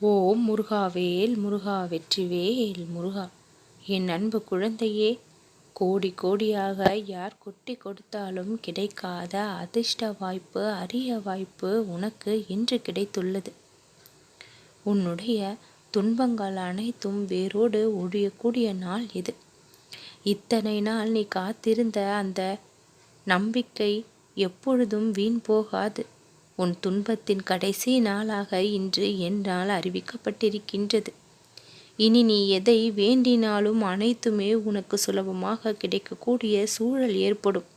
ஓம் முருகாவேல் முருகா வெற்றிவேல் முருகா. என் அன்பு குழந்தையே கோடி கோடியாக யார் கொட்டி கொடுத்தாலும் கிடைக்காத அதிர்ஷ்ட வாய்ப்பு அரிய வாய்ப்பு உனக்கு இன்று கிடைத்துள்ளது. உன்னுடைய துன்பங்கள் அனைத்தும் வேரோடு ஒழியக்கூடிய நாள் இது. இத்தனை நாள் நீ காத்திருந்த அந்த நம்பிக்கை எப்பொழுதும் வீண் போகாது. உன் துன்பத்தின் கடைசி நாளாக இன்று என்னால் அறிவிக்கப்பட்டிருக்கின்றது. இனி நீ எதை வேண்டினாலும் அனைத்துமே உனக்கு சுலபமாக கிடைக்கக்கூடிய சூழல் ஏற்படும்.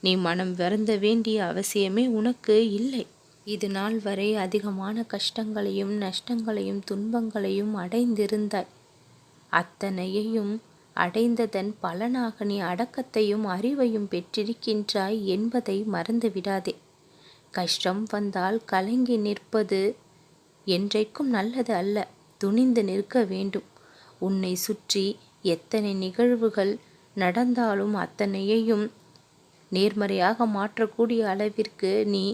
நீ மனம் வருந்த வேண்டிய அவசியமே உனக்கு இல்லை. இது நாள் வரை அதிகமான கஷ்டங்களையும் நஷ்டங்களையும் துன்பங்களையும் அடைந்திருந்தாய். அத்தனையையும் அடைந்ததன் பலனாக நீ அடக்கத்தையும் அறிவையும் பெற்றிருக்கின்றாய் என்பதை மறந்துவிடாதே. கஷ்டம் வந்தால் கலங்கி நிற்பது என்றைக்கும் நல்லது அல்ல. துணிந்து நிற்க வேண்டும். உன்னை சுற்றி எத்தனை நிகழ்வுகள் நடந்தாலும் அத்தனையையும் நேர்மறையாக மாற்றக்கூடிய அளவிற்கு நீ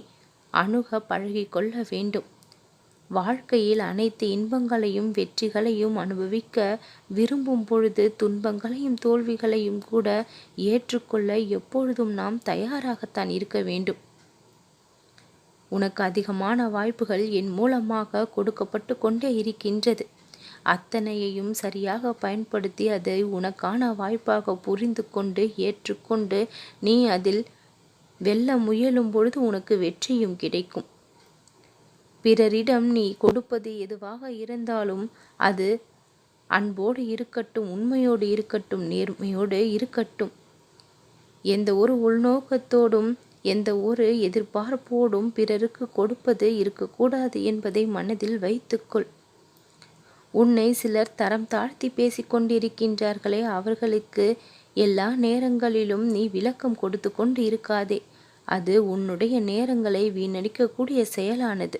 அணுக பழகிக்கொள்ள வேண்டும். வாழ்க்கையில் அனைத்து இன்பங்களையும் வெற்றிகளையும் அனுபவிக்க விரும்பும் பொழுது துன்பங்களையும் தோல்விகளையும் கூட ஏற்றுக்கொள்ள எப்பொழுதும் நாம் தயாராகத்தான் இருக்க வேண்டும். உனக்கு அதிகமான வாய்ப்புகள் என் மூலமாக கொடுக்கப்பட்டு கொண்டே இருக்கின்றது. அத்தனையையும் சரியாக பயன்படுத்தி அதை உனக்கான வாய்ப்பாக புரிந்து கொண்டு ஏற்றுக்கொண்டு நீ அதில் வெல்ல முயலும் பொழுது உனக்கு வெற்றியும் கிடைக்கும். பிறரிடம் நீ கொடுப்பது எதுவாக இருந்தாலும் அது அன்போடு இருக்கட்டும் உண்மையோடு இருக்கட்டும் நேர்மையோடு இருக்கட்டும். எந்த ஒரு உள்நோக்கத்தோடும் எந்த ஒரு எதிர்பார்ப்போடும் பிறருக்கு கொடுப்பது இருக்கக்கூடாது என்பதை மனதில் வைத்துக்கொள். உன்னை சிலர் தரம் தாழ்த்தி பேசிக்கொண்டிருக்கின்றார்களே அவர்களுக்கு எல்லா நேரங்களிலும் நீ விளக்கம் கொடுத்து கொண்டு இருக்காதே. அது உன்னுடைய நேரங்களை வீணடிக்கக்கூடிய செயலானது.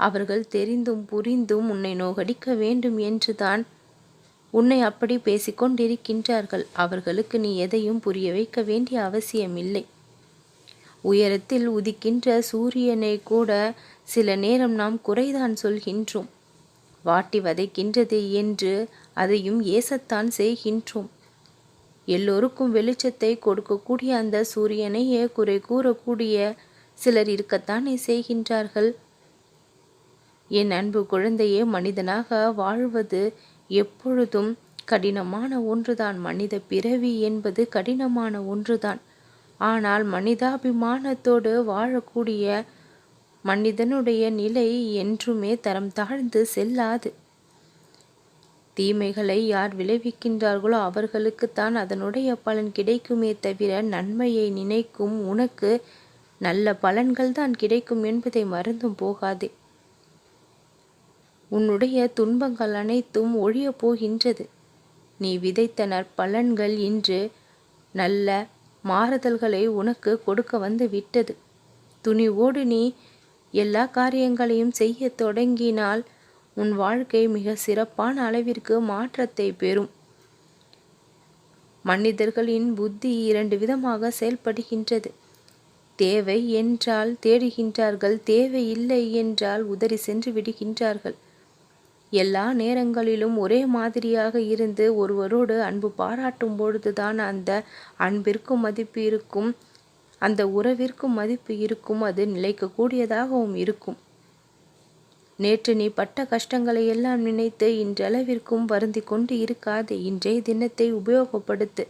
அவர்கள் தெரிந்தும் புரிந்தும் உன்னை நோகடிக்க வேண்டும் என்றுதான் உன்னை அப்படி பேசிக்கொண்டிருக்கின்றார்கள் அவர்களுக்கு நீ எதையும் புரிய வைக்க வேண்டிய அவசியமில்லை. உயரத்தில் உதிக்கின்ற சூரியனை கூட சில நேரம் நாம் குறைதான் சொல்கின்றோம். வாட்டி வதைக்கின்றது என்று அதையும் ஏசத்தான் செய்கின்றோம். எல்லோருக்கும் வெளிச்சத்தை கொடுக்கக்கூடிய அந்த சூரியனையே குறை கூறக்கூடிய சிலர் இருக்கத்தானே செய்கின்றார்கள். என் அன்பு குழந்தையே மனிதனாக வாழ்வது எப்பொழுதும் கடினமான ஒன்றுதான். மனித பிறவி என்பது கடினமான ஒன்றுதான். ஆனால் மனிதாபிமானத்தோடு வாழக்கூடிய மனிதனுடைய நிலை என்றுமே தரம் தாழ்ந்து செல்லாது. தீமைகளை யார் விளைவிக்கின்றார்களோ அவர்களுக்குத்தான் அதனுடைய பலன் கிடைக்குமே தவிர நன்மையை நினைக்கும் உனக்கு நல்ல பலன்கள் தான் கிடைக்கும் என்பதை மறந்தும் போகாதே. உன்னுடைய துன்பங்கள் அனைத்தும் ஒழியப் போகின்றது. நீ விதைத்த நற்பலன்கள் இன்று நல்ல மாறுதல்களை உனக்கு கொடுக்க வந்து விட்டது. துணிவோடு நீ. எல்லா காரியங்களையும் செய்ய தொடங்கினால் உன் வாழ்க்கை மிக சிறப்பான அளவிற்கு மாற்றத்தை பெறும். மனிதர்களின் புத்தி இரண்டு விதமாக செயல்படுகின்றது. தேவை என்றால் தேடுகின்றார்கள் தேவை இல்லை என்றால் உதறி சென்று விடுகின்றார்கள். எல்லா நேரங்களிலும் ஒரே மாதிரியாக இருந்து ஒருவரோடு அன்பு பாராட்டும் பொழுதுதான் அந்த அன்பிற்கும் மதிப்பு இருக்கும். அந்த உறவிற்கும் மதிப்பு இருக்கும். அது நிலைக்கக்கூடியதாகவும் இருக்கும். நேற்று நீ பட்ட கஷ்டங்களை எல்லாம் நினைத்து இன்றளவிற்கும் வருந்தி கொண்டு இருக்காது. இன்றைய தினத்தை உபயோகப்படுத்து.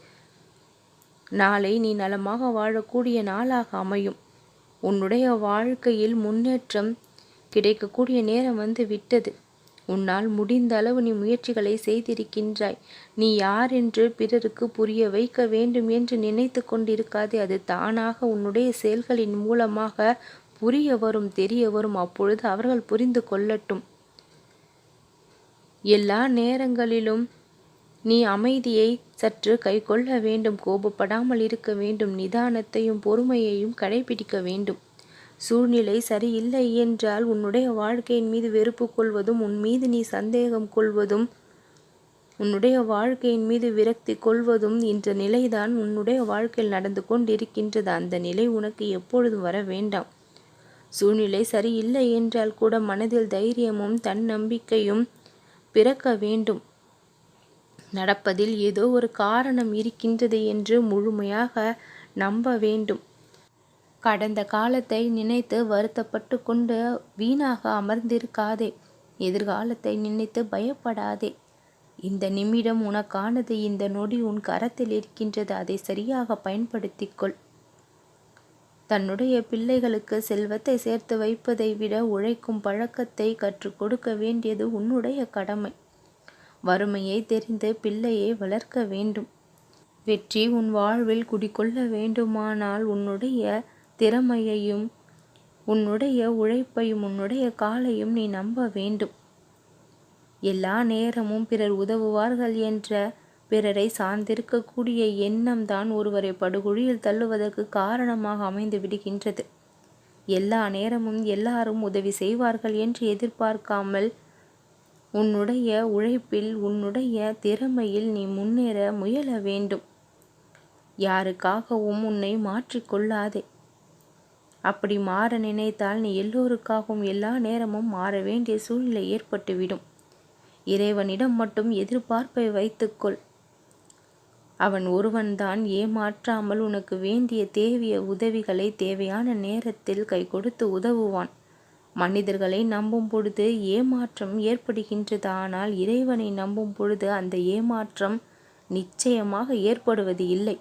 நாளை நீ நலமாக வாழக்கூடிய நாளாக அமையும். உன்னுடைய வாழ்க்கையில் முன்னேற்றம் கிடைக்கக்கூடிய நேரம் வந்து விட்டது. உன்னால் முடிந்த அளவு நீ முயற்சிகளை செய்திருக்கின்றாய். நீ யார் என்று பிறருக்கு புரிய வைக்க வேண்டும் என்று நினைத்து கொண்டிருக்காதே அது தானாக உன்னுடைய செயல்களின் மூலமாக புரிய வரும் தெரிய வரும் அப்பொழுது அவர்கள் புரிந்து கொள்ளட்டும். எல்லா நேரங்களிலும் நீ அமைதியை சற்று கை கொள்ள வேண்டும் கோபப்படாமல் இருக்க வேண்டும் நிதானத்தையும் பொறுமையையும் கடைபிடிக்க வேண்டும். சூழ்நிலை சரியில்லை என்றால் உன்னுடைய வாழ்க்கையின் மீது வெறுப்பு கொள்வதும் உன் மீது நீ சந்தேகம் கொள்வதும் உன்னுடைய வாழ்க்கையின் மீது விரக்தி கொள்வதும் என்ற நிலைதான் உன்னுடைய வாழ்க்கையில் நடந்து கொண்டிருக்கின்றது. அந்த நிலை உனக்கு எப்பொழுதும் வர வேண்டாம். சூழ்நிலை சரியில்லை என்றால் கூட மனதில் தைரியமும் தன்னம்பிக்கையும் பிறக்க வேண்டும். நடப்பதில் ஏதோ ஒரு காரணம் இருக்கின்றது என்று முழுமையாக நம்ப வேண்டும். கடந்த காலத்தை நினைத்து வருத்தப்பட்டு கொண்டு வீணாக அமர்ந்திருக்காதே. எதிர்காலத்தை நினைத்து பயப்படாதே. இந்த நிமிடம் உனக்கானது இந்த நொடி உன் கரத்தில் இருக்கின்றது அதை சரியாக பயன்படுத்திக்கொள். தன்னுடைய பிள்ளைகளுக்கு செல்வத்தை சேர்த்து வைப்பதை விட உழைக்கும் பழக்கத்தை கற்றுக் கொடுக்க வேண்டியது உன்னுடைய கடமை. வறுமையை தெரிந்து பிள்ளையை வளர்க்க வேண்டும். வெற்றி உன் வாழ்வில் குடிக்கொள்ள வேண்டுமானால் உன்னுடைய திறமையையும் உன்னுடைய உழைப்பையும் உன்னுடைய காலையும் நீ நம்ப வேண்டும். எல்லா நேரமும் பிறர் உதவுவார்கள் என்ற பிறரை சார்ந்திருக்கக்கூடிய எண்ணம் தான் ஒருவரை படுகொழியில் தள்ளுவதற்கு காரணமாக அமைந்து விடுகின்றது. எல்லா நேரமும் எல்லாரும் உதவி செய்வார்கள் என்று எதிர்பார்க்காமல் உன்னுடைய உழைப்பில் உன்னுடைய திறமையில் நீ முன்னேற முயல வேண்டும். யாருக்காகவும் உன்னை மாற்றிக்கொள்ளாதே அப்படி மாற நினைத்தால் நீ எல்லோருக்காகவும் எல்லா நேரமும் மாற வேண்டிய சூழ்நிலை ஏற்பட்டுவிடும். இறைவனிடம் மட்டும் எதிர்பார்ப்பை வைத்துக்கொள். அவன் ஒருவன்தான் ஏமாற்றாமல் உனக்கு வேண்டிய தேவைய உதவிகளை தேவையான நேரத்தில் கை கொடுத்து உதவுவான். மனிதர்களை நம்பும் பொழுது ஏமாற்றம் ஏற்படுகின்றது. ஆனால் இறைவனை நம்பும் பொழுது அந்த ஏமாற்றம் நிச்சயமாக ஏற்படுவது இல்லை.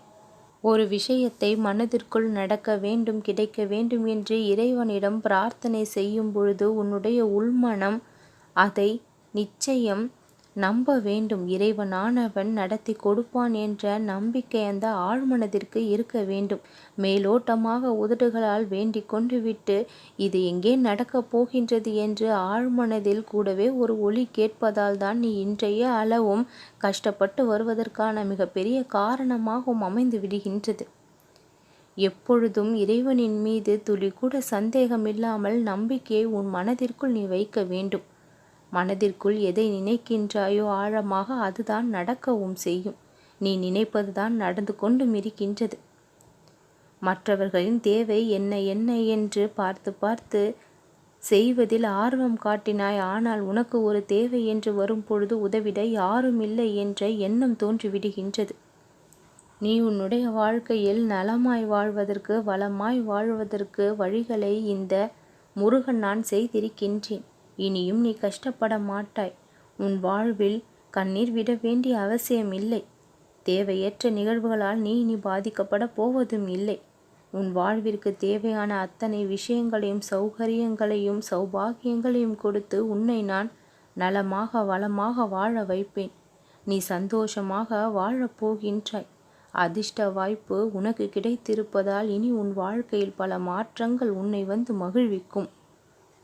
ஒரு விஷயத்தை மனதிற்குள் நடக்க வேண்டும் கிடைக்க வேண்டும் என்று இறைவனிடம் பிரார்த்தனை செய்யும் பொழுது உன்னுடைய உள்மனம் அதை நிச்சயம் நம்ப வேண்டும் இறைவனானவன் நடத்தி கொடுப்பான் என்ற நம்பிக்கை அந்த ஆழ்மனதிற்கு இருக்க வேண்டும். மேலோட்டமாக உதடுகளால் வேண்டிக் கொண்டு விட்டு இது எங்கே நடக்கப் போகின்றது? என்று ஆழ்மனதில் கூடவே ஒரு ஒளி கேட்பதால் தான் நீ இன்றைய அளவும் கஷ்டப்பட்டு வருவதற்கான மிகப்பெரிய காரணமாகவும் அமைந்து விடுகின்றது. எப்பொழுதும் இறைவனின் மீது துளி கூட சந்தேகமில்லாமல் நம்பிக்கையை உன் மனதிற்குள் நீ வைக்க வேண்டும். மனதிற்குள் எதை நினைக்கின்றாயோ ஆழமாக அதுதான் நடக்கவும் செய்யும். நீ நினைப்பதுதான் நடந்து கொண்டும் இருக்கின்றது மற்றவர்களின் தேவை என்ன என்ன என்று பார்த்து பார்த்து செய்வதில் ஆர்வம் காட்டினாய். ஆனால் உனக்கு ஒரு தேவை என்று வரும் பொழுது உதவிட யாரும் இல்லை என்ற எண்ணம் தோன்றிவிடுகின்றது நீ உன்னுடைய வாழ்க்கையில் நலமாய் வாழ்வதற்கு வளமாய் வாழ்வதற்கு வழிகளை இந்த முருகன் நான் செய்திருக்கின்றேன். இனியும் நீ கஷ்டப்பட மாட்டாய். உன் வாழ்வில் கண்ணீர் விட வேண்டிய அவசியம் இல்லை தேவையற்ற நிகழ்வுகளால் நீ இனி பாதிக்கப்பட போவதும் இல்லை. உன் வாழ்விற்கு தேவையான அத்தனை விஷயங்களையும் சௌகரியங்களையும் சௌபாகியங்களையும் கொடுத்து உன்னை நான் நலமாக வளமாக வாழ வைப்பேன். நீ சந்தோஷமாக வாழப்போகின்றாய் அதிர்ஷ்ட வாய்ப்பு உனக்கு கிடைத்திருப்பதால் இனி உன் வாழ்க்கையில் பல மாற்றங்கள் உன்னை வந்து மகிழ்விக்கும்.